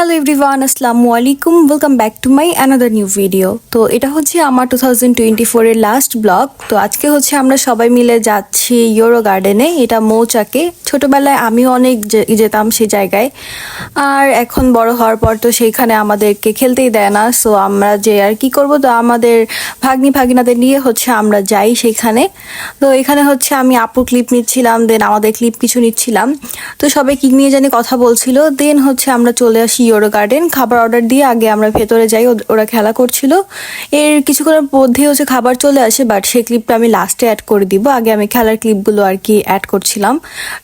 Hello everyone আসসালামু আলাইকুম welcome back to my another new video তো এটা হচ্ছে আমার টু থাউজেন্ড টোয়েন্টি ফোরের লাস্ট ব্লগ তো আজকে হচ্ছে আমরা সবাই মিলে যাচ্ছি ইউরো গার্ডেনে এটা মৌচাকে। ছোটবেলায় আমিও অনেক যেতাম সেই জায়গায়। আর এখন বড় হওয়ার পর তো সেইখানে আমাদেরকে খেলতেই দেয় না। সো আমরা যে আর কি করব? তো আমাদের ভাগ্নি ভাগিনাদের নিয়ে হচ্ছে আমরা যাই সেখানে তো এখানে হচ্ছে আমি আপুর ক্লিপ নিচ্ছিলাম দেন আমাদের ক্লিপ কিছু নিচ্ছিলাম। তো সবাই কি নিয়ে জানি কথা বলছিল। দেন হচ্ছে আমরা চলে আসি ইউরো গার্ডেন খাবার অর্ডার দিয়ে আগে আমরা ভেতরে যাই ওরা খেলা করছিল। এর কিছুক্ষণের মধ্যেই হচ্ছে খাবার চলে আসে বাট সেই ক্লিপটা আমি লাস্টে অ্যাড করে দিব। আগে আমি খেলার ক্লিপগুলো আর কি অ্যাড করছিলাম।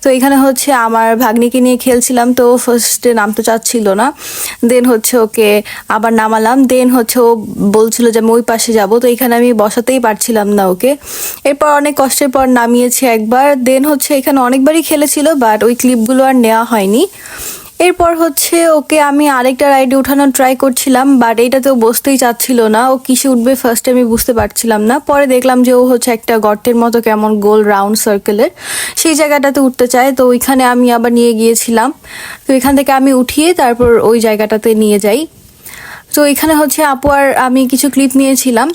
তো এখানে হচ্ছে আমার ভাগ্নিকে নিয়ে খেলছিলাম, তো ফার্স্টে নামতে চাচ্ছিল না। দেন হচ্ছে ওকে আবার নামালাম। দেন হচ্ছে ও বলছিল যে আমি ওই পাশে যাব, তো এখানে আমি বসাতেই পারছিলাম না ওকে। এরপর অনেক কষ্টের পর নামিয়েছি একবার। দেন হচ্ছে এখানে অনেকবারই খেলেছিল বাট ওই ক্লিপগুলো আর নেওয়া হয়নি। এরপর হচ্ছে ওকে আমি আরেকটা রাইডে উঠানোর ট্রাই করছিলাম বাট এইটাতে তো বসতেই চাচ্ছিল না। ও কিসে উঠবে ফার্স্টে আমি বুঝতে পারছিলাম না। পরে দেখলাম যে ও হচ্ছে একটা গর্তের মতো কেমন গোল রাউন্ড সার্কেলের সেই জায়গাটাতে উঠতে চায়, তো ওইখানে আমি আবার নিয়ে গিয়েছিলাম। তো এখান থেকে আমি উঠিয়ে তারপর ওই জায়গাটাতে নিয়ে যাই। তো এখানে হচ্ছে আপু আর আমি কিছু ক্লিপ নিয়েছিলাম।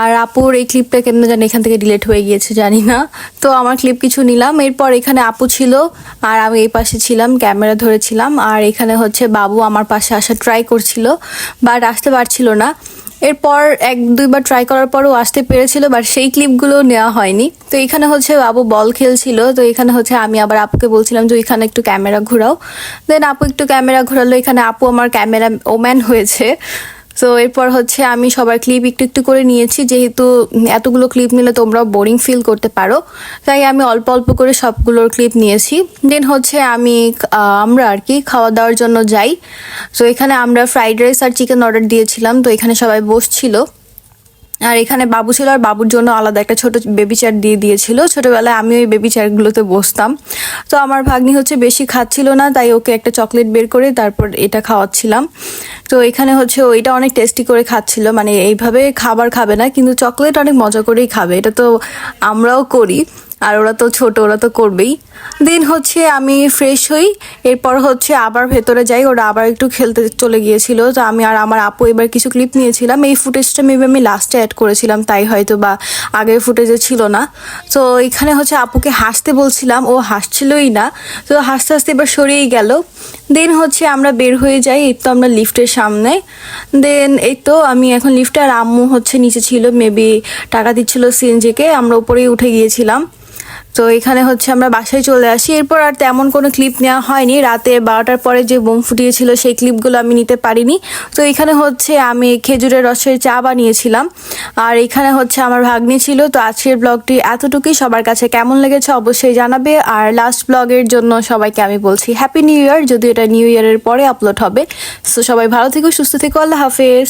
আর আপুর এই ক্লিপটা কেমন জানি এখান থেকে ডিলেট হয়ে গিয়েছে, জানি না। তো আমার ক্লিপ কিছু নিলাম। এরপর এখানে আপু ছিল, আর আমি এই পাশে ছিলাম ক্যামেরা ধরেছিলাম। আর এখানে হচ্ছে বাবু আমার পাশে আসা ট্রাই করছিল বাট আসতে পারছিল না। এরপর এক, দুইবার ট্রাই করার পরও আসতে পেরেছিল বাট সেই ক্লিপগুলো নেওয়া হয়নি। তো এখানে হচ্ছে বাবু বল খেলছিল, তো এখানে হচ্ছে আমি আবার আপুকে বলছিলাম যে এখানে একটু ক্যামেরা ঘোরাও। দেন আপু একটু ক্যামেরা ঘোরালো, এখানে আপু আমার ক্যামেরা ওম্যান হয়েছে। তো এরপর হচ্ছে আমি সবার ক্লিপ একটু একটু করে নিয়েছি। যেহেতু এতগুলো ক্লিপ নিলে তোমরাও বোরিং ফিল করতে পারো। তাই আমি অল্প অল্প করে সবগুলোর ক্লিপ নিয়েছি। দেন হচ্ছে আমি আমরা আর কি খাওয়া দাওয়ার জন্য যাই। তো এখানে আমরা ফ্রাইড রাইস আর চিকেন অর্ডার দিয়েছিলাম। তো এখানে সবাই বসছিল। আর এখানে বাবু ছিল আর বাবুর জন্য আলাদা একটা ছোট বেবি চেয়ার দিয়ে দিয়েছিল। ছোটবেলায় আমি ওই বেবি চেয়ারগুলোতে বসতাম। তো আমার ভাগ্নি হচ্ছে বেশি খাচ্ছিল না, তাই ওকে একটা চকলেট বের করে তারপর এটা খাওয়াচ্ছিলাম। তো এখানে হচ্ছে ওইটা অনেক টেস্টি করে খাচ্ছিল মানে এইভাবে খাবার খাবে না, কিন্তু চকলেট অনেক মজা করেই খাবে। এটা তো আমরাও করি। আর ওরা তো ছোট, ওরা তো করবেই। দিন হচ্ছে আমি ফ্রেশ হই, এরপর হচ্ছে আবার ভেতরে যাই, ওরা আবার একটু খেলতে চলে গিয়েছিল। তো আমি আর আমার আপু এবার কিছু ক্লিপ নিয়েছিলাম। এই ফুটেজটা মেবি আমি লাস্টে অ্যাড করেছিলাম, তাই হয়তো বা আগের ফুটেজে ছিল না। তো এখানে হচ্ছে আপুকে হাসতে বলছিলাম, ও হাসছিলই না। তো হাসতে হাসতে এবার সরিয়েই গেল। দেন হচ্ছে আমরা বের হয়ে যাই, এই তো আমরা লিফটের সামনে। দেন এই তো আমি এখন লিফটে আর আম্মু হচ্ছে নিচে ছিল মেবি টাকা দিচ্ছিল সিএনজিকে আমরা উপরেই উঠে গিয়েছিলাম। তো এখানে হচ্ছে আমরা বাসায় চলে আসি। এরপর আর তেমন কোনো ক্লিপ নেওয়া হয়নি। রাতে বারোটার পরে যে বোম ফুটিয়েছিল সেই ক্লিপগুলো আমি নিতে পারিনি। তো এখানে হচ্ছে আমি খেজুরের রসের চা বানিয়েছিলাম। আর এখানে হচ্ছে আমার ভাগ্নি ছিল। তো আজকের ব্লগটি এতটুকুই। সবার কাছে কেমন লেগেছে অবশ্যই জানাবে। আর লাস্ট ব্লগের জন্য সবাইকে আমি বলছি হ্যাপি নিউ ইয়ার যদি এটা নিউ ইয়ারের পরে আপলোড হবে। সো সবাই ভালো থেকো, সুস্থ থেকো। আল্লাহ হাফেজ।